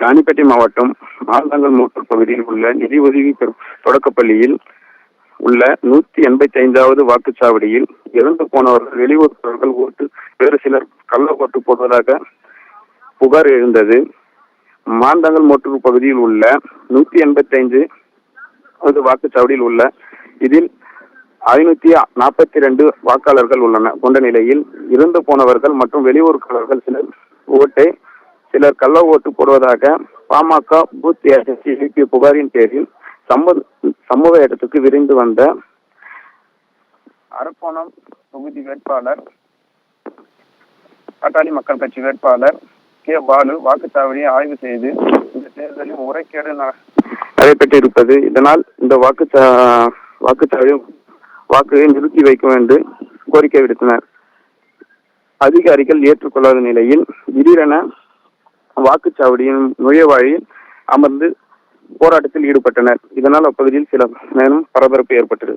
ராணிப்பேட்டை மாவட்டம் மாந்தாங்கல் மோட்டூர் பகுதியில் உள்ள நிதி உதவி பெறும் தொடக்கப்பள்ளியில் உள்ள நூத்தி எண்பத்தி ஐந்தாவது வாக்குச்சாவடியில் இறந்து போனவர்கள் வெளியூர்வர்கள் ஓட்டு வேறு சிலர் கள்ள ஓட்டு போடுவதாக புகார் எழுந்தது. மாந்தாங்கல் மோட்டூர் பகுதியில் உள்ள நூத்தி எண்பத்தி ஐந்து வாக்குச்சாவடியில் உள்ள இதில் ஐநூத்தி நாற்பத்தி ரெண்டு வாக்காளர்கள் உள்ளன. கொண்ட நிலையில் இறந்து போனவர்கள் மற்றும் வெளியூர்காரர்கள் சிலர் ஓட்டை சிலர் கள்ள ஓட்டு போடுவதாக பாமக பூத் ஏஜென்சி எழுப்பிய புகாரின் பேரில் சம்பவ சம்பவ இடத்துக்கு விரைந்து வந்த அரக்கோணம் தொகுதி வேட்பாளர் பாட்டாளி மக்கள் கட்சி வேட்பாளர் கே. பாலு வாக்குச்சாவடியை ஆய்வு செய்து இந்த தேர்தலில் முறைகேடு ந- நடைபெற்றிருப்பது. இதனால் இந்த வாக்குச்சா வாக்குச்சாவடி வாக்குகளை நிறுத்தி வைக்கும் என்று கோரிக்கை விடுத்தனர். அதிகாரிகள் ஏற்றுக்கொள்ளாத நிலையில் திடீரென வாக்குச்சாவடியின் நுழைவாயில் அமர்ந்து போராட்டத்தில் ஈடுபட்டனர். இதனால் அப்பகுதியில் சில நேரம் பரபரப்பு ஏற்பட்டது.